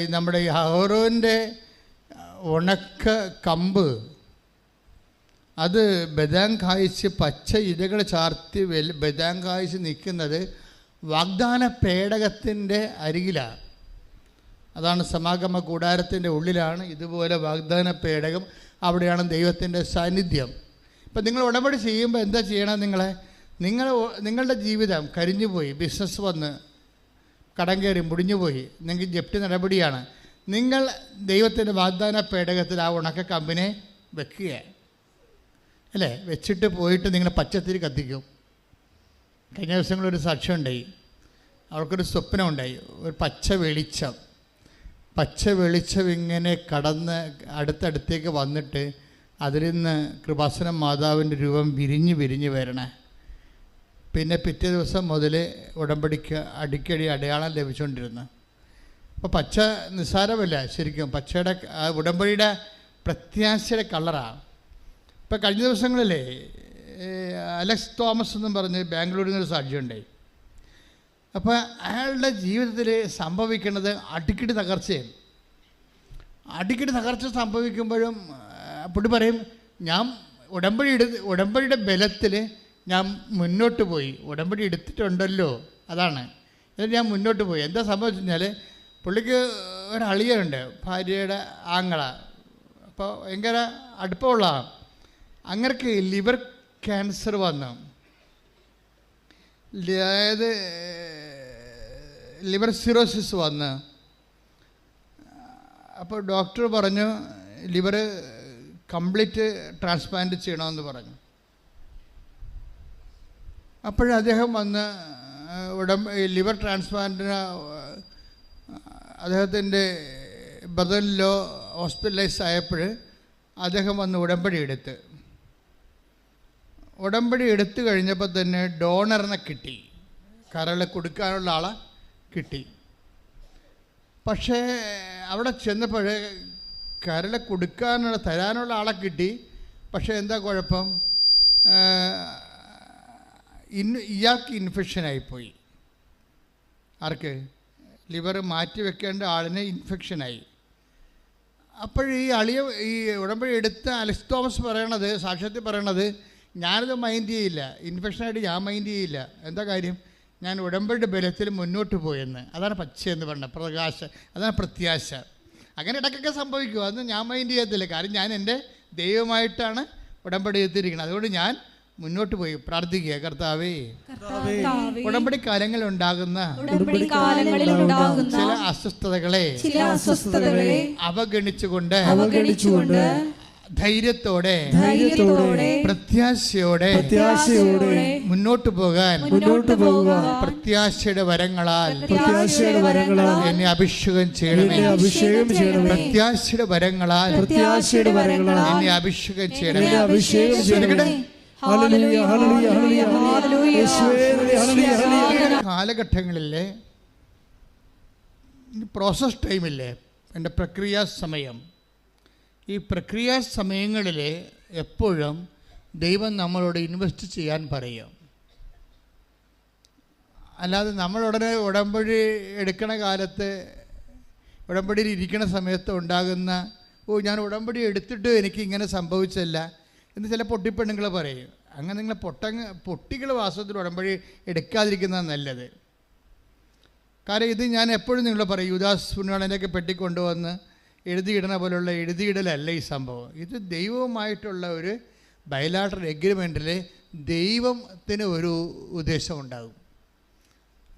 നമ്മുടെ ഈ അഹോറോന്റെ ഉണക്ക കമ്പ് അത് ബദാം കായ്ച്ച് പച്ച ഇലകൾ ചാർത്തി വെൽ ബദാം കായ്ച്ച് നിൽക്കുന്നത് വാഗ്ദാന പേടകത്തിന്റെ അരികിലാണ്. അതാണ് സമാഗമ കൂടാരത്തിന്റെ ഉള്ളിലാണ് ഇതുപോലെ വാഗ്ദാന പേടകം. അവിടെയാണ് ദൈവത്തിന്റെ സാന്നിധ്യം. ഇപ്പം നിങ്ങൾ ഉടമ്പടി ചെയ്യുമ്പോൾ എന്താ ചെയ്യണം നിങ്ങളെ? നിങ്ങൾ നിങ്ങളുടെ ജീവിതം കരിഞ്ഞുപോയി ബിസിനസ് വന്ന് കടം കയറി മുടിഞ്ഞുപോയി. നിങ്ങൾക്ക് ജപ്തി നടപടിയാണ്. നിങ്ങൾ ദൈവത്തിന്റെ വാഗ്ദാന പേടകത്തിൽ ആ ഉണക്ക കമ്പിനെ വെക്കുക. അല്ലേ? വെച്ചിട്ട് പോയിട്ട് നിങ്ങൾ പച്ചത്തിരി കത്തിക്കും. കഴിഞ്ഞ ദിവസങ്ങളൊരു സാക്ഷ്യം ഉണ്ടായി അവൾക്കൊരു സ്വപ്നം ഉണ്ടായി. ഒരു പച്ച വെളിച്ചം. പച്ച വെളിച്ചം ഇങ്ങനെ കടന്ന് അടുത്തടുത്തേക്ക് വന്നിട്ട് അതിൽ നിന്ന് കൃപാസനം മാതാവിന്റെ രൂപം വിരിഞ്ഞ് വിരിഞ്ഞ് വരണേ. പിന്നെ പിറ്റേ ദിവസം മുതൽ ഉടമ്പടിക്ക് അടിക്കടി അടയാളം ലഭിച്ചുകൊണ്ടിരുന്നു അപ്പോൾ പച്ച നിസ്സാരമല്ല ശരിക്കും പച്ചയുടെ ഉടമ്പടിയുടെ പ്രത്യാശയുടെ കളറാണ് ഇപ്പോൾ കഴിഞ്ഞ ദിവസങ്ങളിലേ അലക്സ് തോമസ് എന്നും പറഞ്ഞ് ബാംഗ്ലൂരിൽ നിന്നൊരു സാക്ഷിയുണ്ടായി അപ്പോൾ അയാളുടെ ജീവിതത്തിൽ സംഭവിക്കുന്നത് അടിക്കടി തകർച്ചയാണ് അടിക്കടി തകർച്ച സംഭവിക്കുമ്പോഴും പുള്ളി പറയും ഞാൻ ഉടമ്പടി ഉടമ്പടിയുടെ ബലത്തിൽ ഞാൻ മുന്നോട്ട് പോയി. ഉടമ്പടി എടുത്തിട്ടുണ്ടല്ലോ. അതാണ്. എന്നിട്ട് ഞാൻ മുന്നോട്ട് പോയി. എന്താ സംഭവിച്ചു കഴിഞ്ഞാൽ പുള്ളിക്ക് ഒരളിയുണ്ട് ഭാര്യയുടെ ആങ്ങള. അപ്പോൾ ഭയങ്കര അടുപ്പമുള്ള അങ്ങർക്ക് ലിവർ ക്യാൻസർ വന്നു. അതായത് ലിവർ സിറോസിസ് വന്ന്. അപ്പോൾ ഡോക്ടർ പറഞ്ഞു ലിവർ കംപ്ലീറ്റ് ട്രാൻസ്പ്ലാന്റ് ചെയ്യണമെന്ന് പറഞ്ഞു. അപ്പോഴ് അദ്ദേഹം വന്ന് ഉടം ലിവർ ട്രാൻസ്പ്ലാന്റിന് അദ്ദേഹത്തിന്റെ ബദലിലോ ഹോസ്പിറ്റലൈസ് ആയപ്പോൾ അദ്ദേഹം വന്ന് ഉടമ്പടി എടുത്ത്. ഉടമ്പടി എടുത്തു കഴിഞ്ഞപ്പോൾ തന്നെ ഡോണറിനെ കിട്ടി. കരൾ കൊടുക്കാനുള്ള ആളെ കിട്ടി. പക്ഷേ അവിടെ ചെന്നപ്പോൾ കരൾ കൊടുക്കാനുള്ള തരാനുള്ള ആളെ കിട്ടി. പക്ഷേ എന്താ കുഴപ്പം? ഇന്ന് ഇയാൾക്ക് ഇൻഫെക്ഷനായിപ്പോയി ആർക്ക്? ലിവർ മാറ്റി വെക്കേണ്ട ആളിന് ഇൻഫെക്ഷനായി അപ്പോൾ ഈ അളിയ ഈ ഉടമ്പടി എടുത്ത അലക്സ് തോമസ് പറയണത് സാക്ഷ്യത്തിൽ പറയണത് ഞാനത് മൈൻഡ് ചെയ്യില്ല. ഇൻഫെക്ഷനായിട്ട് ഞാൻ മൈൻഡ് ചെയ്യില്ല. എന്താ കാര്യം? ഞാൻ ഉടമ്പടിയുടെ ബലത്തിൽ മുന്നോട്ട് പോയെന്ന്. അതാണ് പച്ച എന്ന് പറഞ്ഞത് പ്രകാശ അതാണ് പ്രത്യാശ. അങ്ങനെ ഇടയ്ക്കൊക്കെ സംഭവിക്കും. അതൊന്നും ഞാൻ മൈൻഡ് ചെയ്യത്തില്ല. കാര്യം ഞാൻ എന്റെ ദൈവമായിട്ടാണ് ഉടമ്പടി എത്തിയിരിക്കുന്നത് അതുകൊണ്ട് ഞാൻ മുന്നോട്ട് പോയി. പ്രാർത്ഥിക്കുക. കർത്താവേ ഉടമ്പടി കാലങ്ങളിൽ ഉണ്ടാകുന്ന ഉടമ്പടി കാലങ്ങളിൽ ഉണ്ടാകുന്ന ചില അസ്വസ്ഥതകളെ ചില അസ്വസ്ഥതകളെ അവഗണിച്ചുകൊണ്ട് അവഗണിച്ചുകൊണ്ട് ധൈര്യത്തോടെ ധൈര്യത്തോടെ പ്രത്യാശയോടെ പ്രത്യാശയോടെ മുന്നോട്ട് പോകാൻ മുന്നോട്ട് പോകുക പ്രത്യാശയുടെ വരങ്ങളാൽ പ്രത്യാശയുടെ വരങ്ങളാൽ എന്നെ അഭിഷേകം ചെയ്യണമേ. എന്നെ അഭിഷേകം ചെയ്യണമേ. പ്രത്യാശയുടെ വരങ്ങളാൽ പ്രത്യാശയുടെ വരങ്ങളാൽ എന്നെ അഭിഷേകം എന്നെ ചെയ്യണമേ. അഭിഷേകം ചെയ്യണമേ. കാലഘട്ടങ്ങളിലെ പ്രോസസ് ടൈമില്ലേ എന്റെ പ്രക്രിയ സമയം. ഈ പ്രക്രിയ സമയങ്ങളിൽ എപ്പോഴും ദൈവം നമ്മളോട് ഇൻവെസ്റ്റ് ചെയ്യാൻ പറയും. അല്ലാതെ നമ്മൾ ഉടനെ ഉടമ്പടി എടുക്കണ കാലത്ത് ഉടമ്പടിയിൽ ഇരിക്കണ സമയത്ത് ഉണ്ടാകുന്ന ഓ ഞാൻ ഉടമ്പടി എടുത്തിട്ട് എനിക്ക് ഇങ്ങനെ സംഭവിച്ചല്ല. എന്ന് ചില പൊട്ടിപ്പെണ്ണുങ്ങൾ പറയും. അങ്ങനെ നിങ്ങളെ പൊട്ടങ്ങ പൊട്ടികൾ വാസ്തവത്തിൽ ഉടമ്പടി എടുക്കാതിരിക്കുന്നതാണ് നല്ലത്. കാരണം ഇത് ഞാൻ എപ്പോഴും നിങ്ങൾ പറയും യുദാസ് പുണ്യാളനെയൊക്കെ പെട്ടിക്കൊണ്ടുവന്ന് എഴുതിയിടണ പോലുള്ള എഴുതിയിടലല്ല ഈ സംഭവം. ഇത് ദൈവവുമായിട്ടുള്ള ഒരു ബയലാട്ടർ എഗ്രിമെന്റിൽ ദൈവത്തിന് ഒരു ഉദ്ദേശം ഉണ്ടാകും.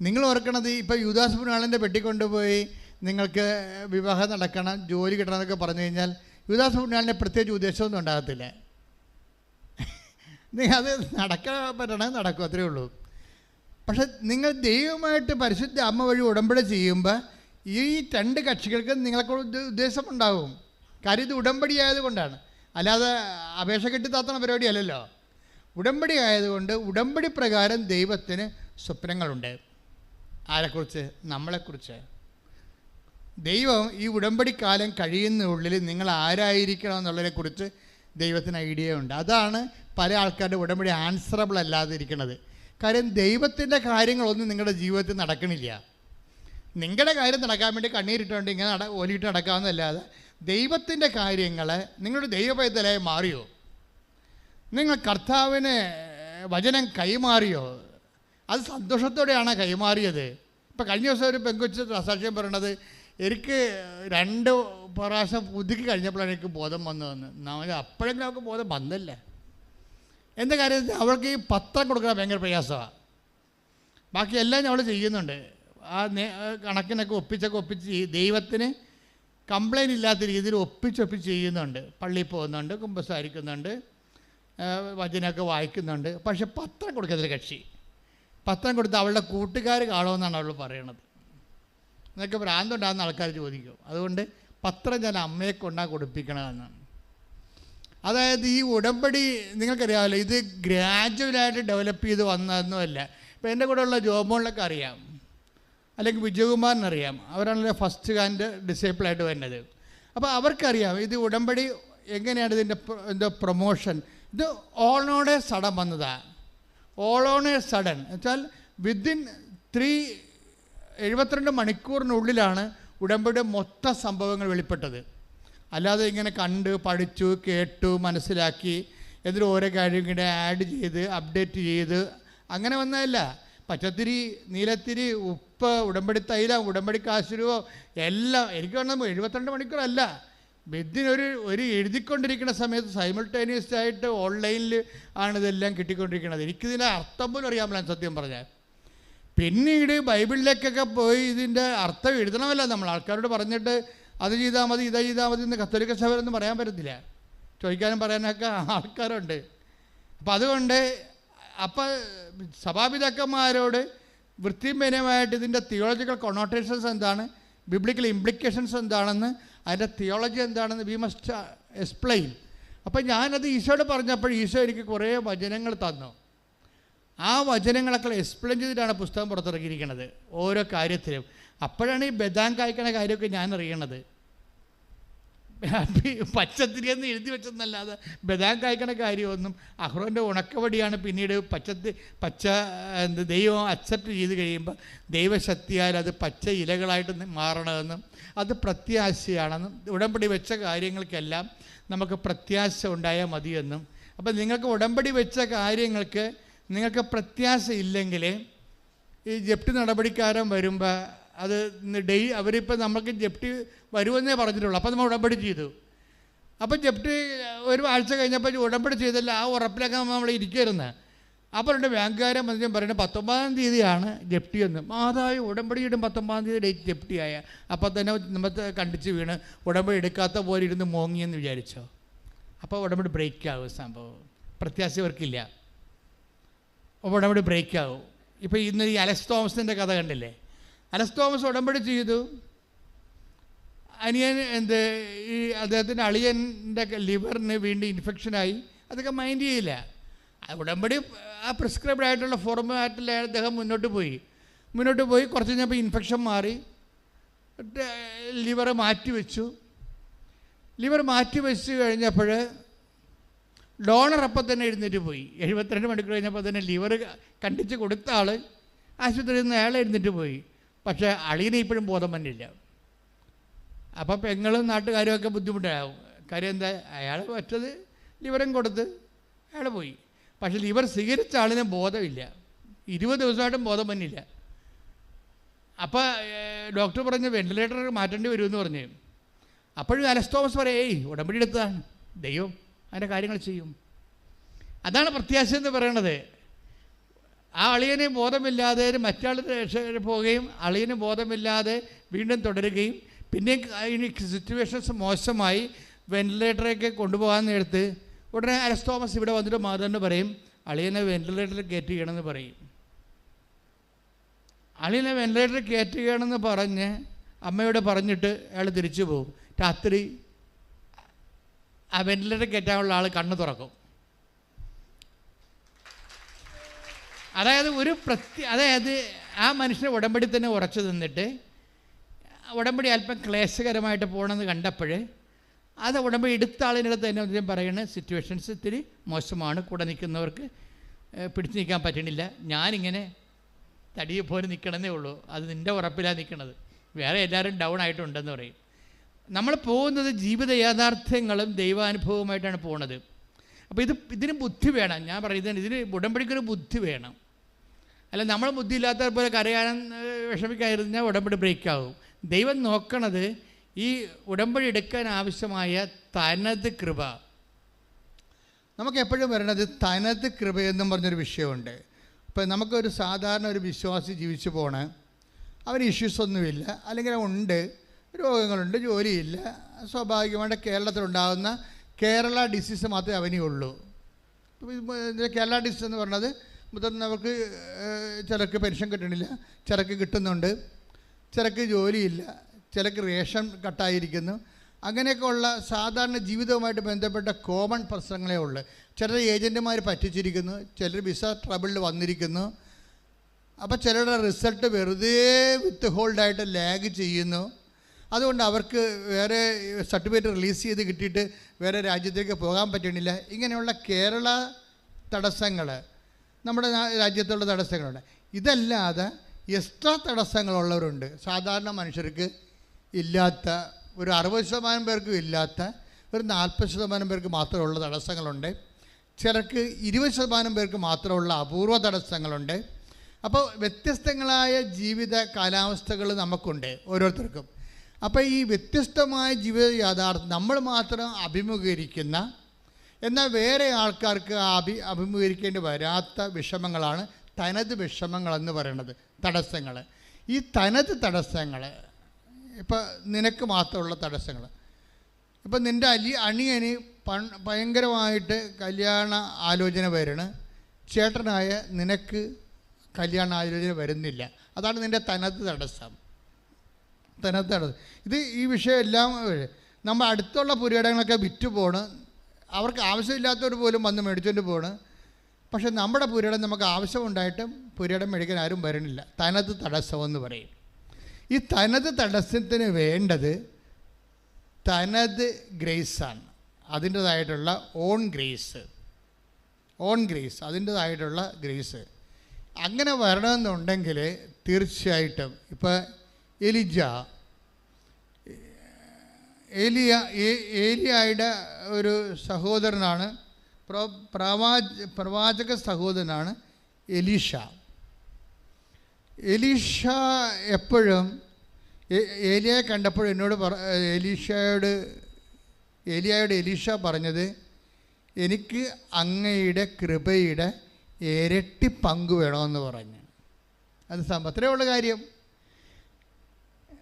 നിങ്ങൾ ഓർക്കണത് ഇപ്പോൾ യുദാസ് പുണ്യാളന്റെ പെട്ടിക്കൊണ്ടുപോയി നിങ്ങൾക്ക് വിവാഹം നടക്കണം ജോലി കിട്ടണം എന്നൊക്കെ പറഞ്ഞു കഴിഞ്ഞാൽ യുദാസ് പുണ്യാളിന്റെ പ്രത്യേകിച്ച് ഉദ്ദേശമൊന്നും ഉണ്ടാകത്തില്ല. നിങ്ങൾ അത് നടക്കാൻ പറ്റണേ നടക്കും അത്രേ ഉള്ളൂ. പക്ഷെ നിങ്ങൾ ദൈവമായിട്ട് പരിശുദ്ധ അമ്മ വഴി ഉടമ്പടി ചെയ്യുമ്പോൾ ഈ രണ്ട് കക്ഷികൾക്ക് നിങ്ങൾക്ക് ഉദ്ദ- ഉദ്ദേശമുണ്ടാകും കാര്യം ഇത് ഉടമ്പടി ആയതുകൊണ്ടാണ്. അല്ലാതെ അപേക്ഷ കെട്ടി താത്തണ പരിപാടി അല്ലല്ലോ. ഉടമ്പടി ആയതുകൊണ്ട് ഉടമ്പടി പ്രകാരം ദൈവത്തിന് സ്വപ്നങ്ങളുണ്ട്. ആരെക്കുറിച്ച്? നമ്മളെക്കുറിച്ച്. ദൈവം ഈ ഉടമ്പടി കാലം കഴിയുന്ന ഉള്ളിൽ നിങ്ങൾ ആരായിരിക്കണം എന്നുള്ളതിനെക്കുറിച്ച് ദൈവത്തിന് ഐഡിയ ഉണ്ട്. അതാണ് പല ആൾക്കാരുടെ ഉടമ്പടി ആൻസറബിൾ അല്ലാതെ ഇരിക്കുന്നത് കാര്യം ദൈവത്തിന്റെ കാര്യങ്ങളൊന്നും നിങ്ങളുടെ ജീവിതത്തിൽ നടക്കണില്ല. നിങ്ങളുടെ കാര്യം നടക്കാൻ വേണ്ടി കണ്ണീരിട്ടുകൊണ്ട് ഇങ്ങനെ നട ഒലിയിട്ട് നടക്കാമെന്നല്ലാതെ ദൈവത്തിന്റെ കാര്യങ്ങൾ നിങ്ങളുടെ ദൈവപൈതലായി മാറിയോ? നിങ്ങൾ കർത്താവിന് വചനം കൈമാറിയോ? അത് സന്തോഷത്തോടെയാണ് കൈമാറിയത്. ഇപ്പം കഴിഞ്ഞ ദിവസം ഒരു പെങ്കുച്ച സാക്ഷ്യം പറയണത് എനിക്ക് രണ്ട് പ്രാവശ്യം പുതുക്കി കഴിഞ്ഞപ്പോഴാണ് എനിക്ക് ബോധം വന്നതെന്ന്. നമ്മൾ അപ്പോഴെങ്കിലും നമുക്ക് ബോധം വന്നില്ല. എന്താ കാര്യം? അവൾക്ക് ഈ പത്രം കൊടുക്കാൻ ഭയങ്കര പ്രയാസമാണ് ബാക്കി എല്ലാം അവൾ ചെയ്യുന്നുണ്ട്. ആ കണക്കിനൊക്കെ ഒപ്പിച്ചൊക്കെ ഒപ്പിച്ച്. ദൈവത്തിന് കംപ്ലൈന്റ് ഇല്ലാത്ത രീതിയിൽ ഒപ്പിച്ചൊപ്പിച്ച് ചെയ്യുന്നുണ്ട്. പള്ളിയിൽ പോകുന്നുണ്ട് കുമ്പസാരിക്കുന്നുണ്ട് വചനമൊക്കെ വായിക്കുന്നുണ്ട്. പക്ഷെ പത്രം കൊടുക്കത്തില്ല കക്ഷി. പത്രം കൊടുത്ത് അവളുടെ കൂട്ടുകാർ കാണുമെന്നാണ് അവൾ പറയണത്. എന്നൊക്കെ ഭ്രാന്തുണ്ടാകുന്ന ആൾക്കാർ ചോദിക്കും. അതുകൊണ്ട് പത്രം ഞാൻ അമ്മയെ കൊണ്ടാ കൊടുപ്പിക്കണമെന്നാണ് അതായത് ഈ ഉടമ്പടി നിങ്ങൾക്കറിയാമല്ലോ ഇത് ഗ്രാജുവലായിട്ട് ഡെവലപ്പ് ചെയ്ത് വന്നതൊന്നുമല്ല. ഇപ്പോൾ എന്റെ കൂടെ ഉള്ള ജോമോളിലൊക്കെ അറിയാം. അല്ലെങ്കിൽ വിജയകുമാറിനറിയാം. അവരാണല്ലോ ഫസ്റ്റ് ഹാൻഡ് ഡിസേബിളായിട്ട് വരുന്നത്. അപ്പോൾ അവർക്കറിയാം ഇത് ഉടമ്പടി എങ്ങനെയാണ് ഇതിന്റെ എന്താ പ്രൊമോഷൻ ഇത് ഓളോടെ സഡൻ വന്നതാണ് ഓളോണെ സഡൻ വെച്ചാൽ വിത്തിൻ ത്രീ എഴുപത്തിരണ്ട് മണിക്കൂറിനുള്ളിലാണ് ഉടമ്പടി മൊത്ത സംഭവങ്ങൾ വെളിപ്പെട്ടത്. അല്ലാതെ ഇങ്ങനെ കണ്ട് പഠിച്ചു കേട്ടു മനസ്സിലാക്കി എന്നിട്ട് ഓരോ കാര്യം ഇങ്ങനെ ആഡ് ചെയ്ത് അപ്ഡേറ്റ് ചെയ്ത് അങ്ങനെ വന്നതല്ല. പച്ചത്തിരി നീലത്തിരി ഉപ്പ് ഉടമ്പടി തൈലം ഉടമ്പടി കാശുരുവോ എല്ലാം എനിക്ക് വേണം എഴുപത്തിരണ്ട് മണിക്കൂറല്ല. ബെദ്ദിനൊരു ഒരു എഴുതിക്കൊണ്ടിരിക്കുന്ന സമയത്ത് സൈമിൾട്ടേനിയസ് ആയിട്ട് ഓൺലൈനിൽ ആണ് ഇതെല്ലാം കിട്ടിക്കൊണ്ടിരിക്കുന്നത്. എനിക്കിതിന്റെ അർത്ഥം പോലും അറിയാൻ പറ്റില്ല സത്യം പറഞ്ഞാൽ. പിന്നീട് ബൈബിളിലേക്കൊക്കെ പോയി ഇതിന്റെ അർത്ഥം എഴുതണമല്ല നമ്മൾ. ആൾക്കാരോട് പറഞ്ഞിട്ട് അത് ചെയ്താൽ മതി ഇത് ചെയ്താൽ മതി എന്ന് കത്തോലിക്ക സഭയിലൊന്നും പറയാൻ പറ്റത്തില്ല. ചോദിക്കാനും പറയാനൊക്കെ ആൾക്കാരുണ്ട്. അപ്പം അതുകൊണ്ട് അപ്പം സഭാപിതാക്കന്മാരോട് വൃത്തിമേനമായിട്ട് ഇതിന്റെ തിയോളജിക്കൽ കൊണോട്ടേഷൻസ് എന്താണ് ബിബ്ലിക്കൽ ഇംപ്ലിക്കേഷൻസ് എന്താണെന്ന് അതിന്റെ തിയോളജി എന്താണെന്ന് വി മസ്റ്റ് എക്സ്പ്ലെയിൻ അപ്പം ഞാനത് ഈശോയോട് പറഞ്ഞപ്പോൾ ഈശോ എനിക്ക് കുറേ വചനങ്ങൾ തന്നു. ആ വചനങ്ങളൊക്കെ എക്സ്പ്ലെയിൻ ചെയ്തിട്ടാണ് പുസ്തകം പുറത്തിറക്കിയിരിക്കുന്നത് ഓരോ കാര്യത്തിലും. അപ്പോഴാണ് ഈ ബദാം കായ്ക്കണ കാര്യമൊക്കെ ഞാൻ അറിയണത് പച്ചത്തിരിയെന്ന് എഴുതി വെച്ചെന്നല്ലാതെ ബദാം കായ്ക്കണ കാര്യമൊന്നും അഹ്റോന്റെ ഉണക്കവടിയാണ് പിന്നീട് പച്ചത്തി പച്ച എന്ത് ദൈവം അക്സെപ്റ്റ് ചെയ്ത് കഴിയുമ്പോൾ ദൈവശക്തിയാൽ അത് പച്ച ഇലകളായിട്ട് മാറണമെന്നും അത് പ്രത്യാശയാണെന്നും ഉടമ്പടി വെച്ച കാര്യങ്ങൾക്കെല്ലാം നമുക്ക് പ്രത്യാശ ഉണ്ടായാൽ മതിയെന്നും. അപ്പം നിങ്ങൾക്ക് ഉടമ്പടി വെച്ച കാര്യങ്ങൾക്ക് നിങ്ങൾക്ക് പ്രത്യാശ ഇല്ലെങ്കിൽ ഈ ജപ്തി നടപടിക്കാരൻ വരുമ്പോൾ അത് ഡെയ് അവരിപ്പോൾ നമ്മൾക്ക് ജപ്തി വരുമെന്നേ പറഞ്ഞിട്ടുള്ളൂ. അപ്പോൾ നമ്മൾ ഉടമ്പടി ചെയ്തു. അപ്പോൾ ജപ്തി ഒരു ആഴ്ച കഴിഞ്ഞപ്പോൾ ഉടമ്പടി ചെയ്തല്ല ആ ഉറപ്പിലൊക്കെ നമ്മൾ ഇരിക്കരുന്ന് അപ്പോൾ രണ്ട് ബാങ്കുകാരൻ വന്നിട്ട് പറയുന്നത് പത്തൊമ്പതാം തീയതിയാണ് ജപ്തി എന്ന്. മാതാവ് ഉടമ്പടിയിടും പത്തൊമ്പതാം തീയതി ഡേറ്റ് ജപ്തിയായ. അപ്പോൾ തന്നെ നമ്മൾ കണ്ടിച്ച് വീണ് ഉടമ്പടി എടുക്കാത്ത പോലെ ഇരുന്ന് മോങ്ങിയെന്ന് വിചാരിച്ചോ. അപ്പോൾ ഉടമ്പടി ബ്രേക്ക് ആവും സംഭവം. പ്രത്യാശ ഇവർക്കില്ല. ഉടമ്പടി ബ്രേക്ക് ആകും ഇപ്പോൾ ഇന്ന് ഈ അലക്സ് തോമസിന്റെ കഥ കണ്ടില്ലേ? അലസ് തോമസ് ഉടമ്പടി ചെയ്തു. അനിയൻ എന്ത് ഈ അദ്ദേഹത്തിന്റെ അളിയന്റെ ലിവറിന് വീണ്ടും ഇൻഫെക്ഷനായി അതൊക്കെ മൈൻഡ് ചെയ്യില്ല. ഉടമ്പടി ആ പ്രിസ്ക്രൈബ്ഡ് ആയിട്ടുള്ള ഫോർമാറ്റിൽ അദ്ദേഹം മുന്നോട്ട് പോയി. മുന്നോട്ട് പോയി കുറച്ച് കഴിഞ്ഞപ്പോൾ ഇൻഫെക്ഷൻ മാറി. ലിവർ മാറ്റി വെച്ചു ലിവർ മാറ്റി വെച്ച് കഴിഞ്ഞപ്പോൾ ഡോണർ അപ്പം തന്നെ എഴുന്നേറ്റ് പോയി. എഴുപത്തിരണ്ട് മണിക്കൂർ കഴിഞ്ഞപ്പോൾ തന്നെ ലിവർ കണ്ടിച്ച് കൊടുത്ത ആൾ ആശുപത്രിയിൽ നിന്ന് അയാൾ എഴുന്നേറ്റ് പോയി. പക്ഷേ അളിയനെ ഇപ്പോഴും ബോധം വന്നില്ല. അപ്പോൾ പെങ്ങളും നാട്ടുകാരും ഒക്കെ ബുദ്ധിമുട്ടാകും കാര്യം എന്താ? അയാൾ പറ്റത് ലിവറും കൊടുത്ത് അയാൾ പോയി. പക്ഷേ ലിവർ സ്വീകരിച്ച ആളിന് ബോധമില്ല. ഇരുപത് ദിവസമായിട്ടും ബോധം വന്നില്ല. അപ്പോൾ ഡോക്ടർ പറഞ്ഞ് വെന്റിലേറ്റർ മാറ്റേണ്ടി വരുമെന്ന് പറഞ്ഞു. അപ്പോഴും അലസ്തോമസ് തോമസ് പറയും ഉടമ്പടി എടുത്തതാണ്. ദൈവം അതിന്റെ കാര്യങ്ങൾ ചെയ്യും. അതാണ് പ്രത്യാശ എന്ന് പറയണത്. ആ അളിയന് ബോധമില്ലാതെ മറ്റാൾ പോവുകയും അളിയന് ബോധമില്ലാതെ വീണ്ടും തുടരുകയും പിന്നെ ഇനി സിറ്റുവേഷൻസ് മോശമായി വെന്റിലേറ്ററൊക്കെ കൊണ്ടുപോകാൻ നേരത്ത് ഉടനെ അലസ് തോമസ് ഇവിടെ വന്നിട്ട് മാതാവിന് പറയും അളിയനെ വെന്റിലേറ്ററിൽ കയറ്റുകയാണെന്ന് പറയും. അളിയനെ വെന്റിലേറ്ററിൽ കയറ്റുകയാണെന്ന് പറഞ്ഞ് അമ്മയോട് പറഞ്ഞിട്ട് അയാൾ തിരിച്ചു പോകും. രാത്രി ആ വെന്റിലേറ്റർ കയറ്റാനുള്ള ആൾ കണ്ണ് തുറക്കും. അതായത് ഒരു പ്രത്യ അതായത് ആ മനുഷ്യനെ ഉടമ്പടി തന്നെ ഉറച്ചു നിന്നിട്ട് ഉടമ്പടി അല്പം ക്ലേശകരമായിട്ട് പോകണമെന്ന് കണ്ടപ്പോൾ അത് ഉടമ്പടി എടുത്ത ആളിനടുത്ത് തന്നെ അദ്ദേഹം പറയുന്നത് സിറ്റുവേഷൻസ് ഇത്തിരി മോശമാണ് കൂടെ നിൽക്കുന്നവർക്ക് പിടിച്ചു നിൽക്കാൻ പറ്റണില്ല. ഞാനിങ്ങനെ തടിയെ പോലെ നിൽക്കണമെന്നേ ഉള്ളൂ. അത് നിന്റെ ഉറപ്പിലാണ് നിൽക്കുന്നത് വേറെ എല്ലാവരും ഡൗൺ ആയിട്ടുണ്ടെന്ന് പറയും. നമ്മൾ പോകുന്നത് ജീവിത യാഥാർത്ഥ്യങ്ങളും ദൈവാനുഭവമായിട്ടാണ് പോണത്. അപ്പോൾ ഇത് ഇതിന് ബുദ്ധി വേണം. ഞാൻ പറയുന്നത് ഇതിന് ഉടമ്പടിക്കൊരു ബുദ്ധി വേണം. അല്ല നമ്മൾ ബുദ്ധി ഇല്ലാത്ത പോലെ കരയാനും വിഷമിക്കാതിരുന്നാൽ ഉടമ്പടി ബ്രേക്ക് ആകും ദൈവം നോക്കണത് ഈ ഉടമ്പടി എടുക്കാൻ ആവശ്യമായ തനത് കൃപ. നമുക്ക് എപ്പോഴും വരണത് തനത് കൃപയെന്നും പറഞ്ഞൊരു വിഷയമുണ്ട്. ഇപ്പം നമുക്കൊരു സാധാരണ ഒരു വിശ്വാസി ജീവിച്ചു പോണ്. അവന് ഇഷ്യൂസ് ഒന്നുമില്ല. അല്ലെങ്കിൽ ഉണ്ട്. രോഗങ്ങളുണ്ട് ജോലിയില്ല. സ്വാഭാവികമായിട്ട് കേരളത്തിലുണ്ടാകുന്ന കേരള ഡിസീസ് മാത്രമേ അവനേ ഉള്ളൂ കേരള ഡിസീസ് എന്ന് പറഞ്ഞത് മുതിർന്നവർക്ക് ചിലർക്ക് പെൻഷൻ കിട്ടണില്ല ചിലർക്ക് കിട്ടുന്നുണ്ട് ചിലർക്ക് ജോലിയില്ല ചിലർക്ക് റേഷൻ കട്ടായിരിക്കുന്നു. അങ്ങനെയൊക്കെ ഉള്ള സാധാരണ ജീവിതവുമായിട്ട് ബന്ധപ്പെട്ട കോമൺ പ്രശ്നങ്ങളേ ഉള്ളു. ചിലർ ഏജന്റുമാർ പറ്റിച്ചിരിക്കുന്നു ചിലർ വിസ ട്രബിളിൽ വന്നിരിക്കുന്നു. അപ്പോൾ ചിലരുടെ റിസൾട്ട് വെറുതെ വിത്ത് ഹോൾഡായിട്ട് ലാഗ് ചെയ്യുന്നു. അതുകൊണ്ട് അവർക്ക് വേറെ സർട്ടിഫിക്കറ്റ് റിലീസ് ചെയ്ത് കിട്ടിയിട്ട് വേറെ രാജ്യത്തേക്ക് പോകാൻ പറ്റണില്ല. ഇങ്ങനെയുള്ള കേരള തടസ്സങ്ങൾ നമ്മുടെ രാജ്യത്തുള്ള തടസ്സങ്ങളുണ്ട്. ഇതല്ലാതെ എക്സ്ട്രാ തടസ്സങ്ങളുള്ളവരുണ്ട്. സാധാരണ മനുഷ്യർക്ക് ഇല്ലാത്ത ഒരു അറുപത് ശതമാനം പേർക്കും ഇല്ലാത്ത ഒരു നാൽപ്പത് ശതമാനം പേർക്ക് മാത്രമുള്ള തടസ്സങ്ങളുണ്ട്. ചിലർക്ക് ഇരുപത് ശതമാനം പേർക്ക് മാത്രമുള്ള അപൂർവ തടസ്സങ്ങളുണ്ട്. അപ്പോൾ വ്യത്യസ്തങ്ങളായ ജീവിത കാലാവസ്ഥകൾ നമുക്കുണ്ട് ഓരോരുത്തർക്കും. അപ്പോൾ ഈ വ്യത്യസ്തമായ ജീവിത യാഥാർത്ഥ്യം നമ്മൾ മാത്രം അഭിമുഖീകരിക്കുന്ന എന്നാൽ വേറെ ആൾക്കാർക്ക് അഭി അഭിമുഖീകരിക്കേണ്ടി വരാത്ത വിഷമങ്ങളാണ് തനത് വിഷമങ്ങളെന്ന് പറയുന്നത് തടസ്സങ്ങൾ ഈ തനത് തടസ്സങ്ങൾ ഇപ്പം നിനക്ക് മാത്രമുള്ള തടസ്സങ്ങൾ ഇപ്പം നിന്റെ അലി അണിയന് പൺ ഭയങ്കരമായിട്ട് കല്യാണ ആലോചന വരണ്. ചേട്ടനായ നിനക്ക് കല്യാണ ആലോചന വരുന്നില്ല. അതാണ് നിന്റെ തനത് തടസ്സം. തനത് തടസ്സം ഇത് ഈ വിഷയം എല്ലാം നമ്മൾ അടുത്തുള്ള പുരയിടങ്ങളൊക്കെ വിറ്റ് പോണ്. അവർക്ക് ആവശ്യമില്ലാത്തവർ പോലും വന്ന് മേടിച്ചുകൊണ്ട് പോണ്. പക്ഷെ നമ്മുടെ പുരയിടം നമുക്ക് ആവശ്യമുണ്ടായിട്ടും പുരയിടം മേടിക്കാൻ ആരും വരണില്ല. തനത് തടസ്സമെന്ന് പറയും. ഈ തനത് തടസ്സത്തിന് വേണ്ടത് തനത് ഗ്രേസാണ്. അതിന്റെതായിട്ടുള്ള ഓൺ ഗ്രേസ്. ഓൺ ഗ്രേസ് അതിന്റെതായിട്ടുള്ള ഗ്രേസ്. അങ്ങനെ വരണമെന്നുണ്ടെങ്കിൽ തീർച്ചയായിട്ടും ഇപ്പോൾ എലിജ ഏലിയ ഏലിയായുടെ ഒരു സഹോദരനാണ് പ്രവാച പ്രവാചക സഹോദരനാണ് എലീഷ. എലീഷ എപ്പോഴും ഏലിയയെ കണ്ടപ്പോൾ എന്നോട് പറ എലീഷയോട് ഏലിയായോട് എലീഷ പറഞ്ഞത് എനിക്ക് അങ്ങയുടെ കൃപയുടെ ഇരട്ടി പങ്ക് വേണമെന്ന് പറഞ്ഞു. അത് ഉള്ള കാര്യം.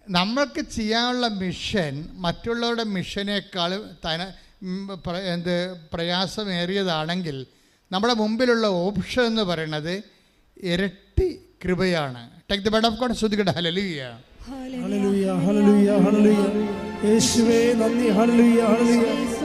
നമ്മൾക്ക് ചെയ്യാനുള്ള മിഷൻ മറ്റുള്ളവരുടെ മിഷനേക്കാളും തന എന്ത് പ്രയാസമേറിയതാണെങ്കിൽ നമ്മുടെ മുമ്പിലുള്ള ഓപ്ഷൻ എന്ന് പറയുന്നത് ഇരട്ടി കൃപയാണ്. Take the bed of God ശ്രുതികട. ഹലലുയ ഹലലുയ ഹലലുയ ഹലലുയ യേശുവേ നന്ദി. ഹലലുയ ഹല്ലേലൂയ